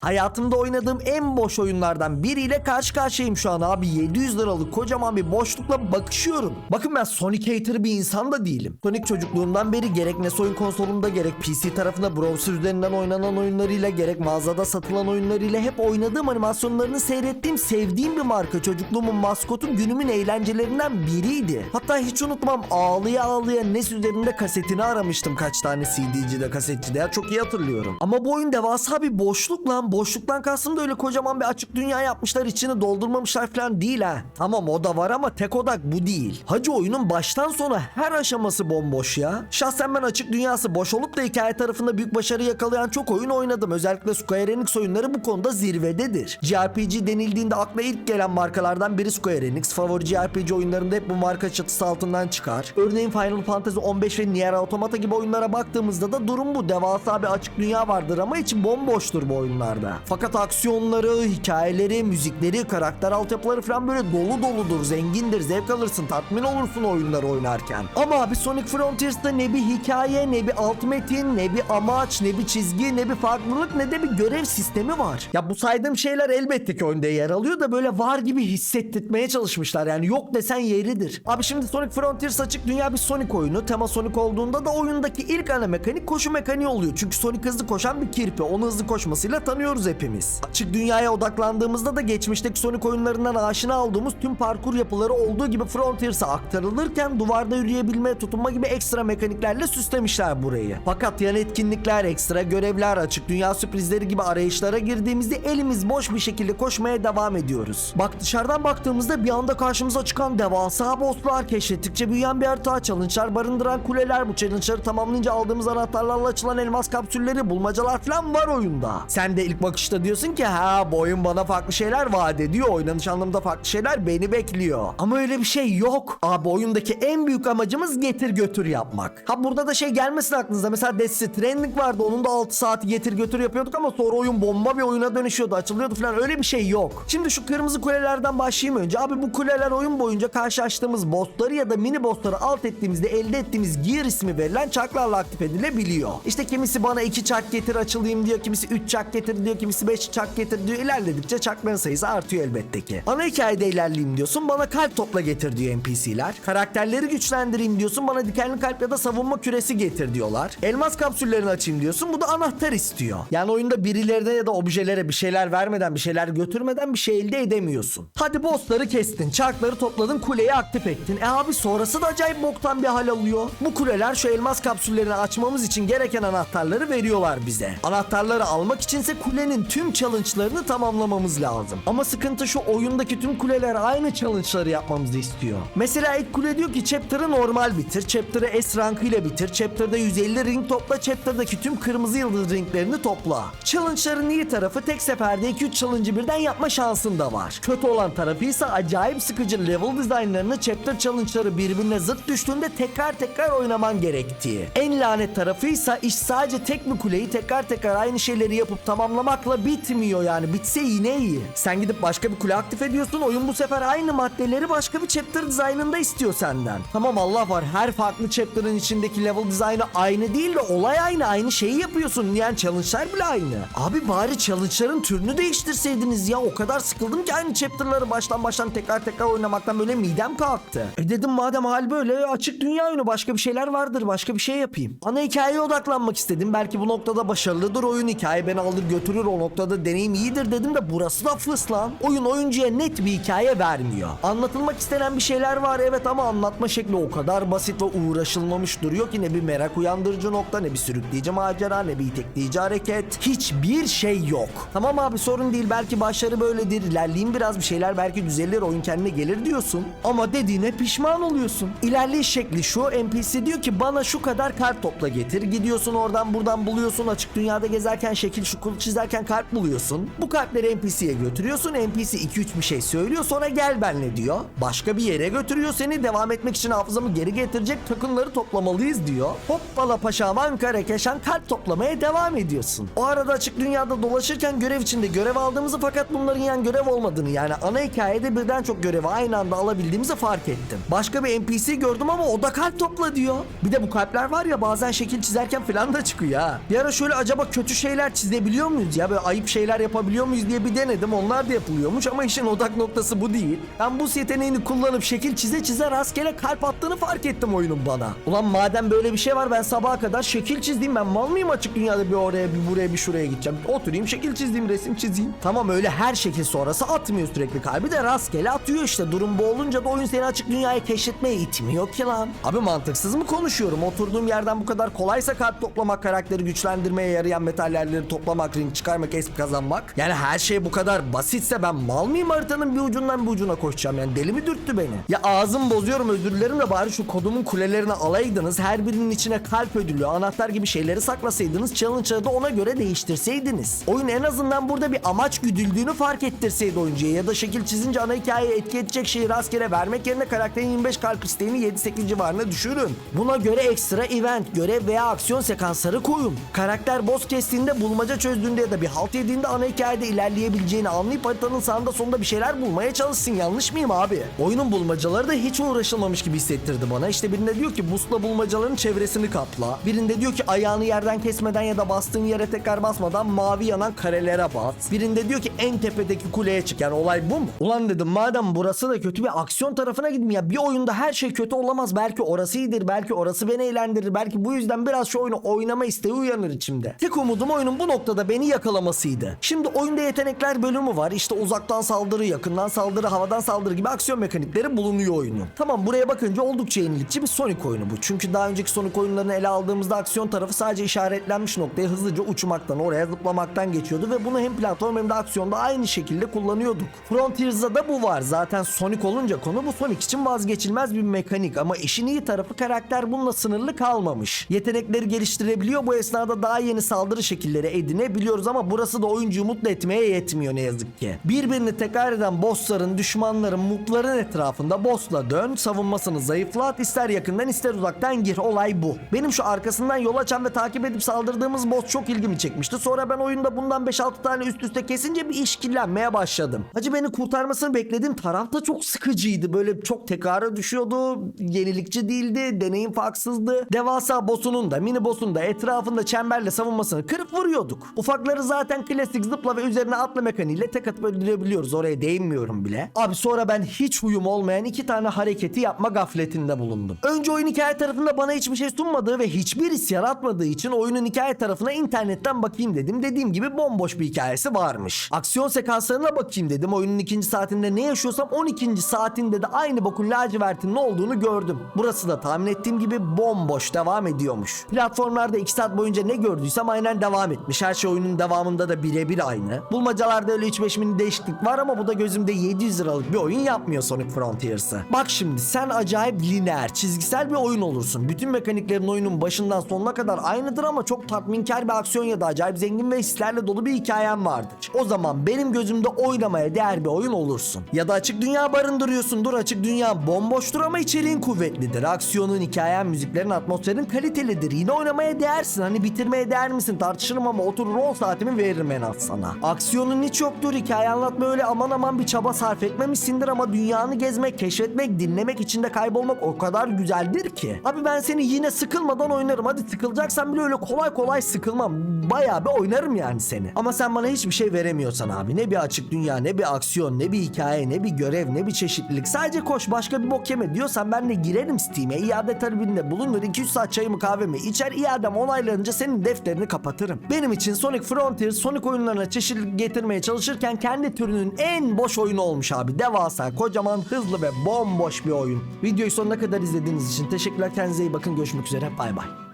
Hayatımda oynadığım en boş oyunlardan biriyle karşı karşıyayım şu an abi. 700 liralık kocaman bir boşlukla bakışıyorum. Bakın ben Sonic hater bir insan da değilim. Sonic çocukluğumdan beri gerek NES oyun konsolunda gerek PC tarafında browser üzerinden oynanan oyunlarıyla gerek mağazada satılan oyunlarıyla hep oynadığım animasyonlarını seyrettiğim sevdiğim bir marka. Çocukluğumun maskotum günümün eğlencelerinden biriydi. Hatta hiç unutmam ağlıya ağlıya NES üzerinde kasetini aramıştım kaç tane CD'cide kasetçide ya çok iyi hatırlıyorum. Ama bu oyun devasa bir boşluk lan. Boşluktan kastım da öyle kocaman bir açık dünya yapmışlar içini doldurmamışlar falan değil ha. Tamam o da var ama tek odak bu değil. Hacı oyunun baştan sona her aşaması bomboş ya. Şahsen ben açık dünyası boş olup da hikaye tarafında büyük başarı yakalayan çok oyun oynadım. Özellikle Square Enix oyunları bu konuda zirvededir. JRPG denildiğinde akla ilk gelen markalardan biri Square Enix. Favori JRPG oyunlarında hep bu marka çatısı altından çıkar. Örneğin Final Fantasy 15 ve Nier Automata gibi oyunlara baktığımızda da durum bu. Devasa bir açık dünya vardır ama içi bomboştur bu oyunlarda. Fakat aksiyonları, hikayeleri, müzikleri, karakter altyapıları falan böyle dolu doludur, zengindir, zevk alırsın, tatmin olursun oyunları oynarken. Ama abi Sonic Frontiers'ta ne bir hikaye, ne bir alt metin, ne bir amaç, ne bir çizgi, ne bir farklılık, ne de bir görev sistemi var. Ya bu saydığım şeyler elbette ki oyunda yer alıyor da böyle var gibi hissettirmeye çalışmışlar. Yani yok desen yeridir. Abi şimdi Sonic Frontiers açık dünya bir Sonic oyunu. Tema Sonic olduğunda da oyundaki ilk ana mekanik koşu mekaniği oluyor. Çünkü Sonic hızlı koşan bir kirpi. Onu hızlı koşmasıyla tanıyoruz hepimiz. Açık dünyaya odaklandığımızda da geçmişteki Sonic oyunlarından aşina olduğumuz tüm parkur yapıları olduğu gibi Frontiers'a aktarılırken duvarda yürüyebilme, tutunma gibi ekstra mekaniklerle süslemişler burayı. Fakat yan etkinlikler, ekstra görevler, açık dünya sürprizleri gibi arayışlara girdiğimizde elimiz boş bir şekilde koşmaya devam ediyoruz. Bak dışarıdan baktığımızda bir anda karşımıza çıkan devasa bosslar, keşfettikçe büyüyen bir harita, challenge'lar barındıran kuleler, bu challenge'ları tamamlayınca aldığımız anahtarlarla açılan elmas kapsülleri, bulmacalar falan var oyunda. Sen de ilk bakışta diyorsun ki ha bu oyun bana farklı şeyler vaat ediyor, oynanış anlamında farklı şeyler beni bekliyor. Ama öyle bir şey yok. Abi oyundaki en büyük amacımız getir götür yapmak. Ha burada da şey gelmesin aklınıza. Mesela Death Stranding vardı. Onun da 6 saati getir götür yapıyorduk ama sonra oyun bomba bir oyuna dönüşüyordu. Açılıyordu falan. Öyle bir şey yok. Şimdi şu kırmızı kulelerden başlayayım önce. Abi bu kuleler oyun boyunca karşılaştığımız bossları ya da mini bossları alt ettiğimizde elde ettiğimiz gear ismi verilen çarklarla aktif edilebiliyor. İşte kimisi bana 2 çark getir açılayım diyor. Kimisi 3 çark getir diyor. Kimisi 5 çark getir diyor. İlerledikçe çarkların sayısı artıyor elbette ki. Ana hikayede ilerleyeyim diyorsun. Bana kalp topla getir diyor NPC'ler. Karakterleri güçlendireyim diyorsun. Bana dikenli kalp ya da savunma küresi getir diyorlar. Elmas kapsüllerini açayım diyorsun. Bu da anahtar istiyor. Yani oyunda birilerine ya da objelere bir şeyler vermeden, bir şeyler götürmeden bir şey elde edemiyorsun. Hadi bossları kestin, çarkları topladın, kuleyi aktif ettin. E abi sonrası da acayip boktan bir hal alıyor. Bu kuleler şu elmas kapsüllerini açmamız için gereken anahtarları veriyorlar bize. Anahtarları almak içinse kulenin tüm challenge'larını tamamlamamız lazım. Ama sıkıntı şu oyundaki tüm kuleler aynı challenge'ları yapmamızı istiyor. Mesela ilk kule diyor ki chapter'ı normal bitir, chapter'ı S rankıyla bitir, chapter'da 150 ring topla, chapter'daki tüm kırmızı yıldız ringlerini topla. Challenge'ların iyi tarafı tek seferde 2-3 challenge'ı birden yapma şansın da var. Kötü olan tarafı ise acayip sıkıcı level dizaynlarını chapter challenge'ları birbirine zıt düştüğünde tekrar tekrar oynaman gerektiği. En lanet tarafı ise iş sadece tek bir kuleyi tekrar tekrar aynı şeyleri yapıp tamamlamakla bitmiyor yani. Bitse yine iyi. Sen gidip başka bir kule aktif ediyorsun. Oyun bu sefer aynı maddeleri başka bir chapter dizaynında istiyor senden. Tamam Allah var her farklı chapter'ın içindeki level dizaynı aynı değil de olay aynı. Aynı şeyi yapıyorsun. Yani challenge'lar bile aynı. Abi bari challenge'ların türünü değiştirseydiniz ya. O kadar sıkıldım ki aynı chapter'ları baştan baştan tekrar tekrar oynamaktan böyle midem kalktı. E dedim madem hal böyle açık dünya oyunu başka bir şeyler vardır. Başka bir şey yapayım. Ana hikayeye odaklanmak istedim. Belki bu noktada başarılıdır oyun. Hikaye beni alır götürür. O noktada deneyim iyidir dedim de burası da fıs lan. Oyun oyuncuya net bir hikaye vermiyor. Anlatılmak istenen bir şeyler var evet ama anlatma şekli o kadar basit ve uğraşılmamış duruyor ki ne bir merak uyandırıcı nokta ne bir sürükleyici macera ne bir itekleyici hareket. Hiçbir şey yok. Tamam abi sorun değil belki başları böyledir. İlerleyeyim biraz bir şeyler belki düzelir oyun kendine gelir diyorsun. Ama dediğine pişman oluyorsun. İlerleyiş şekli şu NPC diyor ki bana şu kadar kalp topla getir. Gidiyorsun oradan buradan buluyorsun açık dünyada gezerken şekil şukul çizerken kalp buluyorsun. Bu kalpleri NPC'ye götürüyorsun. NPC 2-3 bir şey söylüyor sonra gel benle diyor. Başka bir yere götürüyor seni devam etmek için hafızamı geri getirecek takımları toplamalıyız diyor. Hoppala paşam Ankara Keşan kalp toplamaya devam ediyorsun. O arada açık dünyada dolaşırken görev içinde görev aldığımızı fakat bunların yan görev olmadığını yani ana hikayede birden çok görevi aynı anda alabildiğimizi fark ettim. Başka bir NPC gördüm ama o da kalp topla diyor. Bir de bu kalpler var ya bazen şekil çizerken falan da çıkıyor ha. Bir ara şöyle acaba kötü şeyler çizebiliyor muyuz muyuz ya? Böyle ayıp şeyler yapabiliyor muyuz diye bir denedim. Onlar da yapılıyormuş ama işin odak noktası bu değil. Ben bu yeteneğini kullanıp şekil çize çize rastgele kalp attığını fark ettim oyunun bana. Ulan madem böyle bir şey var ben sabaha kadar şekil çizeyim. Ben mal mıyım açık dünyada bir oraya bir buraya bir şuraya gideceğim. Oturayım şekil çizeyim resim çizeyim. Tamam öyle her şekil sonrası atmıyor sürekli kalbi de rastgele atıyor işte. Durum bu olunca da oyun seni açık dünyayı keşfetmeye itmiyor ki lan. Abi mantıksız mı konuşuyorum? Oturduğum yerden bu kadar kolaysa kalp toplamak, karakteri güçlendirmeye yarayan metallerleri toplamak, ring çıkarmak, esp kazanmak. Yani her şey bu kadar basitse ben mal mıyım haritanın bir ucundan bir ucuna koşacağım yani deli mi dürttü beni? Ya ağzım bozuyorum özür dilerim de bari şu kodumun kulelerine alaydınız. Her birinin içine kalp ödülü, anahtar gibi şeyleri saklasaydınız. Challenge'ı da ona göre değiştirseydiniz. Oyun en azından burada bir amaç güdüldüğünü fark ettirseydi oyuncuya ya da şekil çizince ana hikayeye etki edecek şeyi rastgele vermek yerine karakterin 25 kalp isteğini 7-8 civarına düşürün. Buna göre ekstra event, görev veya aksiyon sekansları koyun. Karakter boss kestiğinde, bulmaca çözdüğünde da bir halt yediğinde ana hikayede ilerleyebileceğini anlayıp haritanın sağında sonunda bir şeyler bulmaya çalışsın. Yanlış mıyım abi? Oyunun bulmacaları da hiç uğraşılmamış gibi hissettirdi bana. İşte birinde diyor ki busla bulmacaların çevresini kapla. Birinde diyor ki ayağını yerden kesmeden ya da bastığın yere tekrar basmadan mavi yanan karelere bas. Birinde diyor ki en tepedeki kuleye çık. Yani olay bu mu? Ulan dedim madem burası da kötü bir aksiyon tarafına gidin ya. Bir oyunda her şey kötü olamaz. Belki orası iyidir. Belki orası beni eğlendirir. Belki bu yüzden biraz şu oyunu oynama isteği uyanır içimde. Tek umudum oyunun bu noktada beni yakalamasıydı. Şimdi oyunda yetenekler bölümü var. İşte uzaktan saldırı, yakından saldırı, havadan saldırı gibi aksiyon mekanikleri bulunuyor oyunun. Tamam buraya bakınca oldukça yenilikçi bir Sonic oyunu bu. Çünkü daha önceki Sonic oyunlarını ele aldığımızda aksiyon tarafı sadece işaretlenmiş noktaya hızlıca uçmaktan, oraya zıplamaktan geçiyordu ve bunu hem platform hem de aksiyonda aynı şekilde kullanıyorduk. Frontiers'da da bu var. Zaten Sonic olunca konu bu Sonic için vazgeçilmez bir mekanik ama işin iyi tarafı karakter bununla sınırlı kalmamış. Yetenekleri geliştirebiliyor. Bu esnada daha yeni saldırı şekilleri edinebiliyoruz ama burası da oyuncuyu mutlu etmeye yetmiyor ne yazık ki. Birbirini tekrar eden bossların, düşmanların, mutların etrafında bossla dön, savunmasını zayıflat, ister yakından ister uzaktan gir. Olay bu. Benim şu arkasından yol açan ve takip edip saldırdığımız boss çok ilgimi çekmişti. Sonra ben oyunda bundan 5-6 tane üst üste kesince bir işkillenmeye başladım. Hacı beni kurtarmasını beklediğim taraf çok sıkıcıydı. Böyle çok tekrara düşüyordu. Yenilikçi değildi. Deneyim farksızdı. Devasa boss'unun da mini boss'un da etrafında çemberle savunmasını kırıp vuruyorduk. Ufakları zaten klasik zıpla ve üzerine atla mekaniğiyle tek atıp öldürebiliyoruz. Oraya değinmiyorum bile. Abi sonra ben hiç huyum olmayan iki tane hareketi yapma gafletinde bulundum. Önce oyun hikaye tarafında bana hiçbir şey sunmadığı ve hiçbir his yaratmadığı için oyunun hikaye tarafına internetten bakayım dedim. Dediğim gibi bomboş bir hikayesi varmış. Aksiyon sekanslarına bakayım dedim. Oyunun ikinci saatinde ne yaşıyorsam 12. saatinde de aynı bokun lacivertinin olduğunu gördüm. Burası da tahmin ettiğim gibi bomboş devam ediyormuş. Platformlarda 2 saat boyunca ne gördüysem aynen devam etmiş. Her şey oyunun devamında da birebir aynı. Bulmacalarda öyle 3-5 mini değişiklik var ama bu da gözümde 700 liralık bir oyun yapmıyor Sonic Frontiers'ı. Bak şimdi sen acayip lineer, çizgisel bir oyun olursun. Bütün mekaniklerin oyunun başından sonuna kadar aynıdır ama çok tatminkar bir aksiyon ya da acayip zengin ve hislerle dolu bir hikayen vardır. O zaman benim gözümde oynamaya değer bir oyun olursun. Ya da açık dünya barındırıyorsundur. Açık dünya bomboştur ama içeriğin kuvvetlidir. Aksiyonun, hikayen, müziklerin, atmosferin kalitelidir. Yine oynamaya değersin. Hani bitirmeye değer misin tartışırım ama oturur 10 saatimi veririm en az sana. Aksiyonun hiç yoktur. Hikaye anlatma öyle aman aman bir çaba sarf etmemişsindir ama dünyanı gezmek, keşfetmek, dinlemek, içinde kaybolmak o kadar güzeldir ki. Abi ben seni yine sıkılmadan oynarım. Hadi sıkılacaksan bile öyle kolay kolay sıkılmam. Bayağı bir oynarım yani seni. Ama sen bana hiçbir şey veremiyorsan abi. Ne bir açık dünya, ne bir aksiyon, ne bir hikaye, ne bir görev, ne bir çeşitlilik. Sadece koş başka bir bok yeme diyorsan ben de girerim Steam'e. iade talebinde bulunur. 2-3 saat çayımı kahvemi içer. iadem onaylanınca senin defterini kapatırım. Benim için Sonic Frontier Sonic oyunlarına çeşitlilik getirmeye çalışırken kendi türünün en boş oyunu olmuş abi. Devasa, kocaman, hızlı ve bomboş bir oyun. Videoyu sonuna kadar izlediğiniz için teşekkürler. Kendinize iyi bakın. Görüşmek üzere. Bay bay.